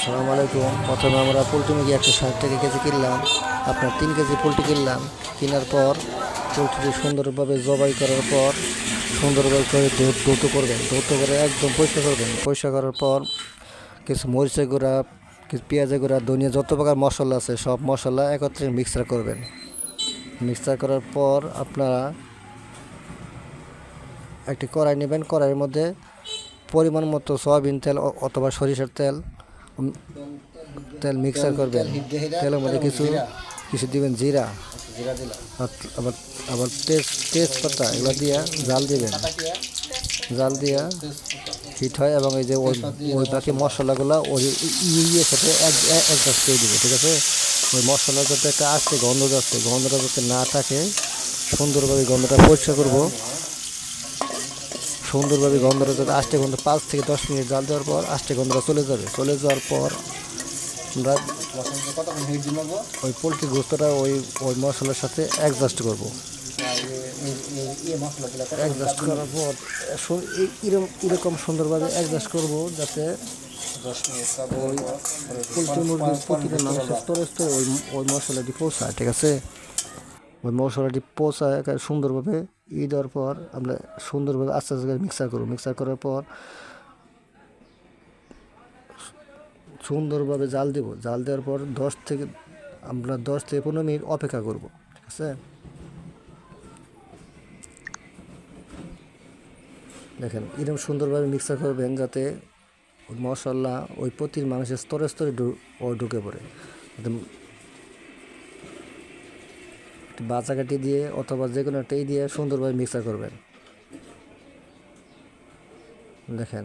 আসসালামু আলাইকুম। প্রথমে আমরা পোলট্রি মুরগি একশো ষাট টাকা কেজি কিনলাম। আপনার তিন কেজি পোলট্রি কিনলাম। কেনার পর পোলট্রিটি সুন্দরভাবে জবাই করার পর সুন্দরভাবে করে ধৌত করবেন। ধৌত করে একদম পরিষ্কার করবেন। পরিষ্কার করার পর কিছু মরিচের গুঁড়া, কিছু পেঁয়াজের গুঁড়া, ধনিয়া, যত প্রকার মশলা আছে, সব মশলা একত্রে মিক্সার করবেন। মিক্সার করার পর আপনারা একটি কড়াই নেবেন। কড়াইয়ের মধ্যে পরিমাণ মতো সয়াবিন তেল অথবা সরিষার তেল তেল মিক্সার করবেন। তেলের মধ্যে কিছু কিছু দিবেন জিরা। আবার আবার তেজ তেজপাতা এগুলো দিয়ে জাল দিবেন। জাল দিয়া হিট হয় এবং এই যে ওই ওই বাকি মশলাগুলো ওই ইয়ের সাথে অ্যাডজাস্ট করে দিবে ঠিক আছে? ওই মশলা যাতে একটা আসছে গন্ধ যাচ্ছে, গন্ধটা যাতে না থাকে, সুন্দরভাবে গন্ধটা পরিষ্কার করব। সুন্দরভাবে গন্ধটা যাতে আষ্টে গন্ধ পাঁচ থেকে দশ মিনিট জাল দেওয়ার পর আষ্টে গন্ধটা চলে যাবে। চলে যাওয়ার পর আমরা ওই পোলট্রি গোস্তটা ওই ওই মশলার সাথে অ্যাডজাস্ট করব। অ্যাডজাস্ট করার পর এরকম এরকম সুন্দরভাবে অ্যাডজাস্ট করব যাতে ওই পোলট্রি ওই ওই মশলাটি পৌঁছায়, ঠিক আছে? ওই মশলাটি পৌঁছায় সুন্দরভাবে ই দেওয়ার পর আমরা সুন্দরভাবে আস্তে আস্তে মিক্সার করব। মিক্সার করার পর সুন্দরভাবে জাল দেব। জাল দেওয়ার পর দশ থেকে, আমরা দশ থেকে পনেরো মিনিট অপেক্ষা করব, ঠিক আছে? দেখেন, এরকম সুন্দরভাবে মিক্সার করবেন যাতে মশলা ওই প্রতির মানুষের স্তরে স্তরে ঢুকে পড়ে। একদম বাচাকাঠি দিয়ে অথবা যে কোনো একটা দিয়ে সুন্দরভাবে মিক্সার করবেন। দেখেন।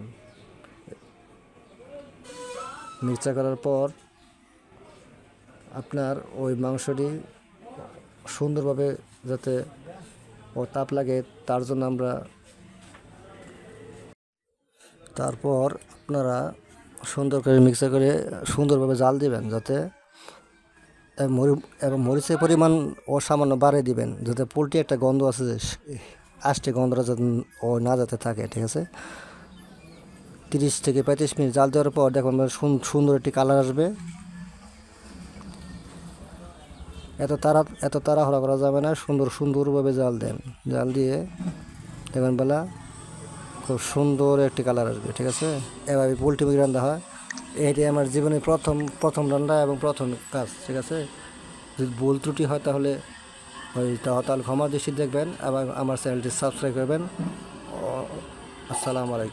মিক্সার করার পর আপনার ওই মাংসটি সুন্দরভাবে যাতে ও তাপ লাগে, তার জন্য আমরা তারপর আপনারা সুন্দর করে মিক্সার করে সুন্দরভাবে জাল দিবেন যাতে এবং মরি- এবং মরিচের পরিমাণ অসামান্য বাড়িয়ে দিবেন, যাতে পোলট্রি একটা গন্ধ আছে যে আসতে গন্ধটা যাতে ও না যাতে থাকে, ঠিক আছে? তিরিশ থেকে পঁয়ত্রিশ মিনিট জাল দেওয়ার পর দেখুন সুন্দর একটি কালার আসবে। এত তাড়া, এত তাড়াহুড়া করা যাবে না, সুন্দর, সুন্দরভাবে জাল দেন। জাল দিয়ে দেখুন বেলা, খুব সুন্দর একটি কালার আসবে, ঠিক আছে? এভাবে পোলট্রি মুরগি রান্না হয়। এটি আমার জীবনে প্রথম প্রথম রান্না এবং প্রথম কাজ, ঠিক আছে? যদি ভুল ত্রুটি হয় তাহলে ওই তাহলে ক্ষমা দৃষ্টি দেখবেন এবং আমার চ্যানেলটি সাবস্ক্রাইব করবেন। আসসালামু আলাইকুম।